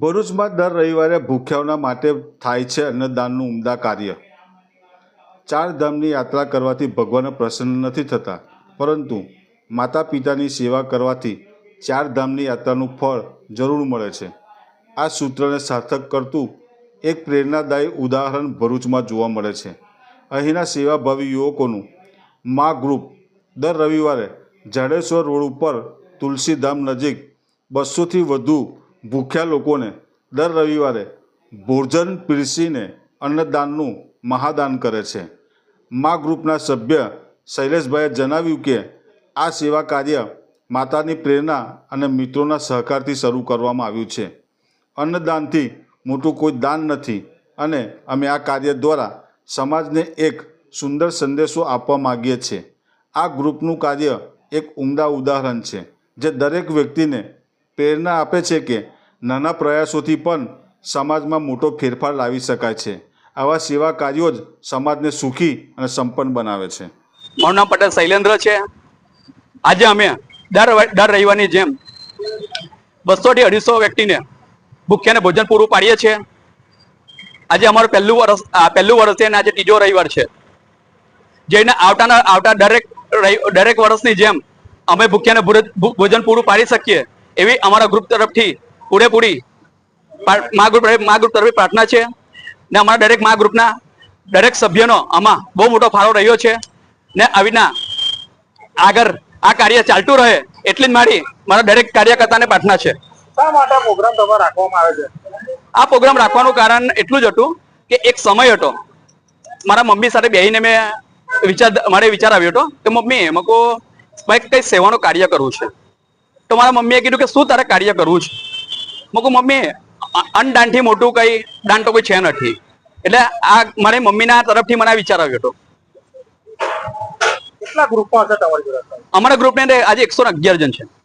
ભરૂચમાં દર રવિવારે ભૂખ્યાઓના માટે થાય છે અન્નદાનનું ઉમદા કાર્ય. ચાર ધામની યાત્રા કરવાથી ભગવાન પ્રસન્ન નથી થતા. પરંતુ માતા પિતાની સેવા કરવાથી ચાર ધામની યાત્રાનું ફળ જરૂર મળે છે. આ સૂત્રને સાર્થક કરતું એક પ્રેરણાદાયી ઉદાહરણ ભરૂચમાં જોવા મળે છે. અહીંના સેવાભાવી યુવકોનું મા ગ્રુપ દર રવિવારે જાડેશ્વર રોડ ઉપર તુલસીધામ નજીક બસોથી વધુ ભૂખ્યા લોકોને દર રવિવારે ભોજન પીરસીને અન્નદાનનું મહાદાન કરે છે. મા ગ્રુપના સભ્ય શૈલેષભાઈએ જણાવ્યું કે, આ સેવા કાર્ય માતાની પ્રેરણા અને મિત્રોના સહકારથી શરૂ કરવામાં આવ્યું છે. અન્નદાનથી મોટું કોઈ દાન નથી અને અમે આ કાર્ય દ્વારા સમાજને એક સુંદર સંદેશો આપવા માગીએ છીએ. આ ગ્રુપનું કાર્ય એક ઉમદા ઉદાહરણ છે, જે દરેક વ્યક્તિને પ્રેરણા આપે છે કે નાના પ્રયાસોથી પણ સમાજમાં મોટો ફેરફાર લાવી શકાય છે. આવા સેવા કાર્યો જ સમાજને સુખી અને સંપન્ન બનાવે છે. મારું નામ પટેલ શૈલેન્દ્ર છે. આજે અમે દર દર રવિવારની જેમ બસોથી અઢીસો વ્યક્તિને ભૂખ્યાને ભોજન પૂરું પાડીએ છીએ. આજે અમારું પહેલું વર્ષ પહેલું વર્ષ છે અને આજે ત્રીજો રવિવાર છે. જેને આવતાના, આવતા દરેક દરેક વર્ષની જેમ અમે ભૂખ્યાને ભોજ- ભોજન પૂરું પાડી શકીએ એવી અમારા ગ્રુપ તરફથી પૂરેપૂરી મા ગ્રુપ મા ગ્રુપ તરફથી પ્રાર્થના છે. ને અમારા દરેક મા ગ્રુપના દરેક સભ્યનો આમાં બહુ મોટો ફાળો રહ્યો છે. ને આવીના આગળ આ કાર્ય ચાલતું રહે એટલી જ મારી મારા દરેક કાર્યકર્તાને પ્રાર્થના છે. આ પ્રોગ્રામ રાખવાનું કારણ એટલું જ હતું કે એક સમય હતો. મારા મમ્મી સાથે બેહીને મેં વિચાર મારે વિચાર આવ્યો હતો કે મમ્મી એમાં કો ભાઈ કઈ સેવાનું કાર્ય કરવું છે. તો મારા મમ્મીએ કીધું કે શું તારે કાર્ય કરવું છે? મેં કહું મમ્મી અ- અન્નદાનથી મોટું કઈ દાન તો કોઈ છે નથી. એટલે આ મારી મમ્મીના તરફથી મને આ વિચાર આવ્યો હતો. કેટલા ગ્રુપમાં હતા તમારી જોડે? અમારા ગ્રુપની અંદર આજે એકસો અગિયાર જણ છે.